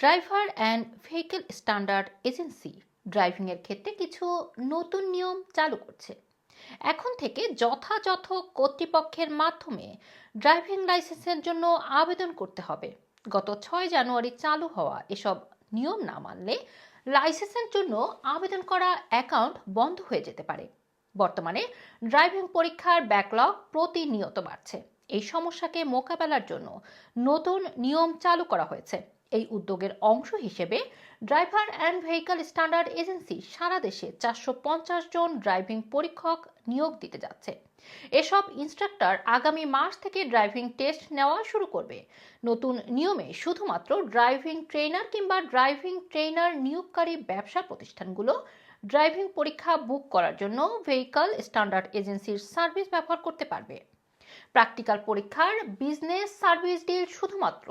Driver and vehicle standard agency ড্রাইভিংয়ের ক্ষেত্রে কিছু নতুন নিয়ম চালু করছে। এখন থেকে যথাযথ কর্তৃপক্ষের মাধ্যমে ড্রাইভিং লাইসেন্সের জন্য আবেদন করতে হবে। গত ছয় জানুয়ারি চালু হওয়া এসব নিয়ম না মানলে লাইসেন্সের জন্য আবেদন করা অ্যাকাউন্ট বন্ধ হয়ে যেতে পারে। বর্তমানে ড্রাইভিং পরীক্ষার ব্যাকলগ প্রতিনিয়ত বাড়ছে। এই সমস্যাকে মোকাবেলার জন্য নতুন নিয়ম চালু করা হয়েছে। এই উদ্যোগের অংশ হিসেবে driver and vehicle standard agency সারা দেশে চারশো পঞ্চাশ জন ড্রাইভিং পরীক্ষক নিয়োগ দিতে যাচ্ছে। এসব ইনস্ট্রাক্টর আগামী মাস থেকে ড্রাইভিং টেস্ট নেওয়া শুরু করবে। নতুন নিয়মে শুধুমাত্র ড্রাইভিং ট্রেনার কিংবা ড্রাইভিং ট্রেনার নিয়োগকারী ব্যবসা প্রতিষ্ঠানগুলো ড্রাইভিং পরীক্ষা বুক করার জন্য ভেহিকল স্ট্যান্ডার্ড এজেন্সির সার্ভিস ব্যবহার করতে পারবে। প্র্যাকটিক্যাল পরীক্ষার বিজনেস সার্ভিস ডিল শুধুমাত্র।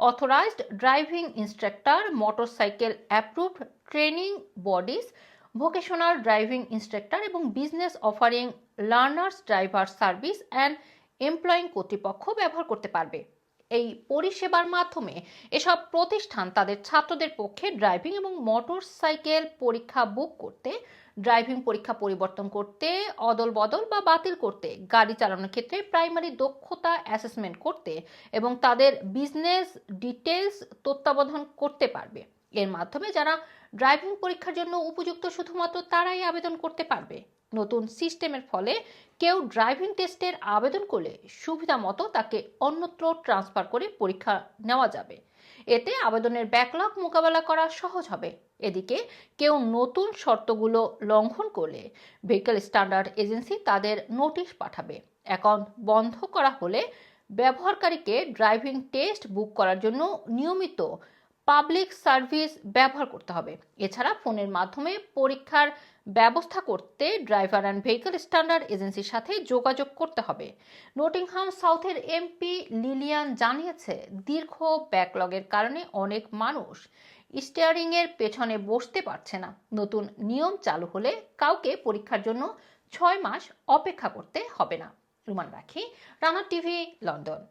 Authorised driving instructor motorcycle approved training bodies, vocational driving instructor এবং business offering learners driver service and employing কর্তৃপক্ষ ব্যবহার করতে পারবে। এই পরিষেবার মাধ্যমে এসব প্রতিষ্ঠান তাদের ছাত্রদের পক্ষে ড্রাইভিং এবং মোটর সাইকেল পরীক্ষা বুক করতে, ড্রাইভিং পরীক্ষা পরিবর্তন করতে অদল বদল বা বাতিল করতে, গাড়ি চালানোর ক্ষেত্রে প্রাইমারি দক্ষতা অ্যাসেসমেন্ট করতে এবং তাদের বিজনেস ডিটেলস তত্ত্বাবধান করতে পারবে। এর মাধ্যমে যারা ড্রাইভিং পরীক্ষার জন্য উপযুক্ত শুধুমাত্র তারাই আবেদন করতে পারবে। নতুন সিস্টেমের ফলে কেউ ড্রাইভিং টেস্টের আবেদন করলে সুবিধা মতো তাকে অন্যত্র ট্রান্সফার করে পরীক্ষা নেওয়া যাবে। এতে আবেদনের ব্যাকলগ মোকাবেলা করা সহজ হবে। এদিকে কেউ নতুন শর্তগুলো লঙ্ঘন করলে ভেহিকল স্ট্যান্ডার্ড এজেন্সি তাদের নোটিশ পাঠাবে। অ্যাকাউন্ট বন্ধ করা হলে ব্যবহারকারীকে ড্রাইভিং টেস্ট বুক করার জন্য নিয়মিত পাবলিক সার্ভিস ব্যবহার করতে হবে। এছাড়া ফোনের মাধ্যমে পরীক্ষার ব্যবস্থা করতে ড্রাইভার অ্যান্ড ভেহিকল স্ট্যান্ডার্ড এজেন্সির সাথে যোগাযোগ করতে হবে। নটিংহাম সাউথের এমপি লিলিয়ান জানিয়েছে, দীর্ঘ ব্যাকলগের কারণে অনেক মানুষ স্টিয়ারিংয়ের পেছনে বসতে পারছে না। নতুন নিয়ম চালু হলে কাউকে পরীক্ষার জন্য ছয় মাস অপেক্ষা করতে হবে না। রুমান রাখি, রানা টিভি, লন্ডন।